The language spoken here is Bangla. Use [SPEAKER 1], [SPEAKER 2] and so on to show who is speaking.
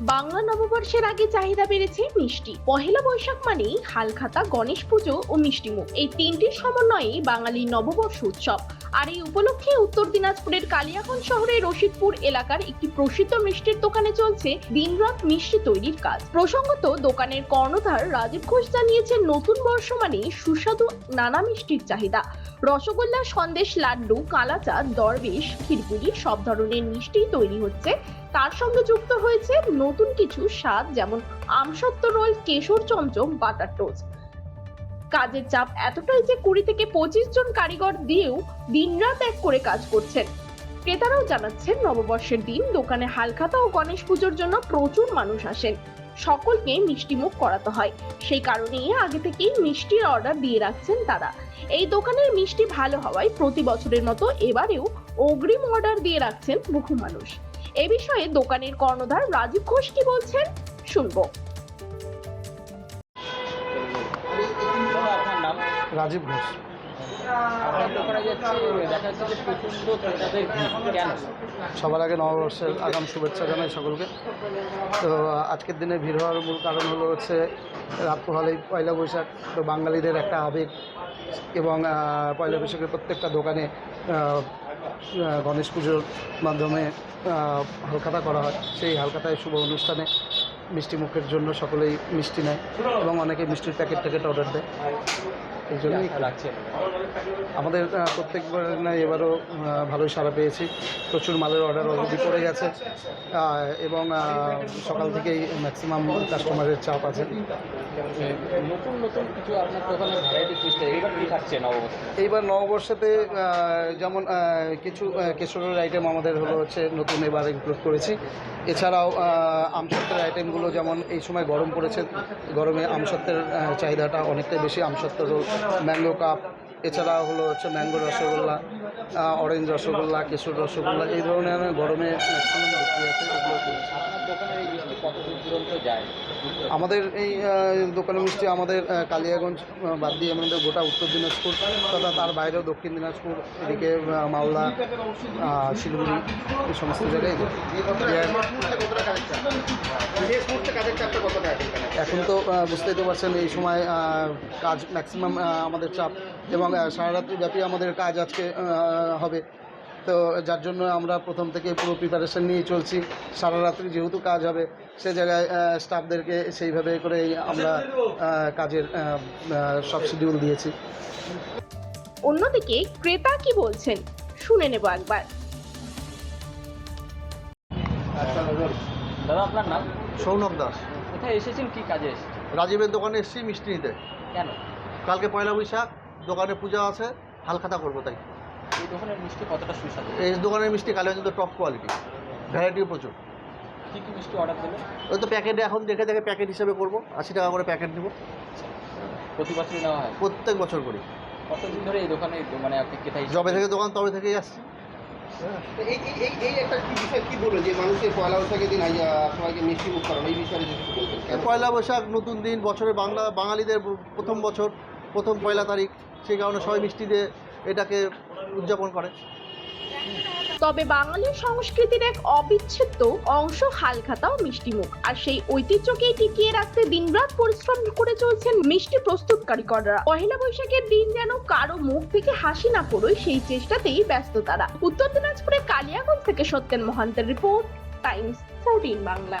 [SPEAKER 1] বাংলা নববর্ষের আগে চাহিদা বেড়েছে মিষ্টি। পহেলা বৈশাখ মানেই হালখাতা, গণেশ পুজো ও মিষ্টিমুখ এই তিনটির সমন্বয়ে বাঙালির নববর্ষ উৎসব। আর এই উপলক্ষে উত্তর দিনাজপুরের কালিয়াগঞ্জ শহরের রশিদপুর এলাকার একটি প্রসিদ্ধ মিষ্টির দোকানে চলছে দিনরাত মিষ্টি তৈরির কাজ। প্রসঙ্গত, দোকানের কর্ণধার রাজীব ঘোষ জানিয়েছেন, নতুন বর্ষ মানে সুস্বাদু নানা মিষ্টির চাহিদা। রসগোল্লা, সন্দেশ, লাড্ডু, কালাচা, দরবেশ ক্ষীরপুরি সব ধরনের মিষ্টি তৈরি হচ্ছে। তার সঙ্গে যুক্ত হয়েছে নতুন কিছু স্বাদ, যেমন আমসত্ব রোল, কেশর চমচম, বাটার টোস্ট। কাজের চাপ এতটাই যে কুড়ি থেকে পঁচিশ জন কারিগর দিয়েও দিনরাত এক করে কাজ করছেন। ক্রেতারাও জানাচ্ছেন, নববর্ষের দিন দোকানে হালখাতা ও গণেশ পুজোর জন্য প্রচুর মানুষ আসেন। সকলকে মিষ্টিমুখ করাতে হয়। সেই কারণেই আগে থেকেই মিষ্টির অর্ডার দিয়ে রাখছেন তারা। এই দোকানের মিষ্টি ভালো হওয়ায় প্রতি বছরের মতো এবারেও অগ্রিম অর্ডার দিয়ে রাখছেন বহু মানুষ। এ বিষয়ে দোকানের কর্ণধার রাজীব ঘোষ কি বলছেন, শুনব।
[SPEAKER 2] রাজীব ঘোষ। সবার আগে নববর্ষের আগাম শুভেচ্ছা জানাই সকলকে। তো, আজকের দিনে ভিড় হওয়ার মূল কারণ হলো হচ্ছে রাত পোহালেই পয়লা বৈশাখ, তো বাঙালিদের একটা আবেগ এবং পয়লা বৈশাখের প্রত্যেকটা দোকানে গণেশ পুজোর মাধ্যমে হালখাতা করা হয়। সেই হালখাতায় শুভ অনুষ্ঠানে মিষ্টি মুখের জন্য সকলেই মিষ্টি নেয় এবং অনেকে মিষ্টির প্যাকেট ট্যাকেট অর্ডার দেয়। এই জন্যই
[SPEAKER 3] রাখছেন
[SPEAKER 2] আমাদের প্রত্যেকবার না এবারও ভালোই সাড়া পেয়েছি। প্রচুর মালের অর্ডার অলরেডি পড়ে গেছে। এবং সকাল থেকেই ম্যাক্সিমাম কাস্টমারের চাপ আছে।
[SPEAKER 3] নতুন নতুন কিছু আপনার দোকানে ভ্যারাইটি খুঁজতে এবার কি থাকছে নববর্ষে?
[SPEAKER 2] এইবার নববর্ষেতে যেমন কিছু কেশরের আইটেম আমাদের হলো হচ্ছে নতুন এবার ইনক্লুড করেছি। এছাড়াও আমসত্ত্বের আইটেমগুলো যেমন এই সময় গরম পড়েছে গরমে আমসত্বের আহ, চাহিদাটা অনেকটাই বেশি আমসত্ব রোল ম্যাঙ্গো কাপ এছাড়া হলো হচ্ছে ম্যাঙ্গো রসগোল্লা অরেঞ্জ রসগোল্লা কেশর রসগোল্লা এই ধরনের আমি গরমে ম্যাক্সিমাম বিক্রি আছে আমাদের এই আহ, দোকানের মিষ্টি আমাদের কালিয়াগঞ্জ বাদ দিয়ে আমাদের গোটা উত্তর দিনাজপুর তথা তার বাইরেও দক্ষিণ দিনাজপুর এদিকে মালদা শিলিগুড়ি এই সমস্ত জায়গায়। এখন তো বুঝতেই তো পারছেন এই সময় কাজ ম্যাক্সিমাম আমাদের চাপ এবং আহ, সারা রাত্রি ব্যাপী আমাদের কাজ আজকে হবে। তো যার জন্য আমরা প্রথম থেকে পুরো প্রিপারেশন নিয়ে চলছি। সারা রাত্রি যেহেতু কাজ হবে সে জায়গায় স্টাফদেরকে সেইভাবে করে আমরা কাজের সব শিডিউল দিয়েছি।
[SPEAKER 1] অন্যদিকে ক্রেতা কি বলছেন শুনে নেব একবার।
[SPEAKER 3] দাদা আপনার নাম?
[SPEAKER 4] সৌনক দাস।
[SPEAKER 3] কোথায় এসেছেন? কি কাজে এসেছেন?
[SPEAKER 4] রাজীবের দোকানে এসেছি মিষ্টি নিতে।
[SPEAKER 3] কেন?
[SPEAKER 4] কালকে পয়লা বৈশাখ দোকানে পূজা আছে হালখাতা করব তাই।
[SPEAKER 3] এই দোকানের মিষ্টি কতটা সুস্বাদু?
[SPEAKER 4] এই দোকানের মিষ্টি কালে কিন্তু টপ কোয়ালিটি ভ্যারাইটিও প্রচুর।
[SPEAKER 3] কী কী মিষ্টি অর্ডার দেবেন
[SPEAKER 4] ওই তো প্যাকেটে এখন দেখে দেখে প্যাকেট হিসেবে করব আশি টাকা করে প্যাকেট নেব।
[SPEAKER 3] প্রতি বছরই নেওয়া হয়?
[SPEAKER 4] প্রত্যেক বছর করি।
[SPEAKER 3] কতদিন ধরে এই দোকানে মানে আপনি হিসেবে-
[SPEAKER 4] জবে থেকে দোকান তবে থেকেই আসছি।
[SPEAKER 5] এই এই এই এই একটা কি বিষয় কি বলল যে মানুষের পয়লা বৈশাখের দিন সবাইকে মিষ্টি মুখ করানো এই বিষয়ে
[SPEAKER 4] পয়লা বৈশাখ নতুন দিন বছরে বাংলা বাঙালিদের প্রথম বছর প্রথম পয়লা তারিখ সেই কারণে সবাই মিষ্টি দিয়ে এটাকে উদযাপন করে।
[SPEAKER 1] তবে বাঙালি সংস্কৃতির এক অবিচ্ছেদ্য অংশ হালখাতা ও মিষ্টিমুখ। আর সেই ঐতিহ্যকেই টিকিয়ে রাখতে দিনরাত পরিশ্রম করে চলছেন মিষ্টি প্রস্তুতকারীরা পহেলা বৈশাখের দিন যেন কারও মুখ থেকে হাসি না পড়োয় সেই চেষ্টাতেই ব্যস্ত তারা। উত্তর দিনাজপুরের কালিয়াগঞ্জ থেকে সত্যেন মহান্তের রিপোর্ট, টাইমস ফোরটিন বাংলা।